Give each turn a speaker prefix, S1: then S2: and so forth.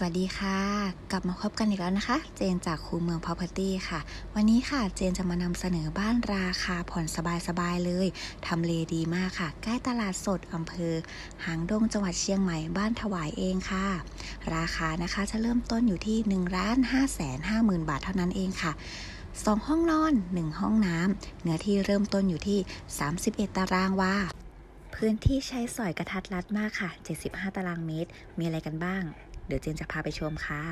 S1: สวัสดีค่ะ กลับมาพบกันอีกแล้วนะคะ เจนจากคูเมือง Property ค่ะ วันนี้ค่ะเจนจะมานำเสนอบ้านราคาผ่อนสบายๆเลยทำเลดีมากค่ะ ใกล้ตลาดสดอำเภอ หางดงจังหวัดเชียงใหม่บ้านถวายเองค่ะ ราคานะคะจะเริ่มต้นอยู่ที่1นึ่งล้านห้าแสนห้าหมื่นบาทเท่านั้นเองค่ะ2ห้องนอน 1 ห้องน้ำเนื้อที่เริ่มต้นอยู่ที่ 31 ตารางวาพื้นที่ใช้สอยกระทัดรัดมากค่ะ 75 ตารางเมตร มีอะไรกันบ้าง เดี๋ยวเจนจะพาไปชมค่ะ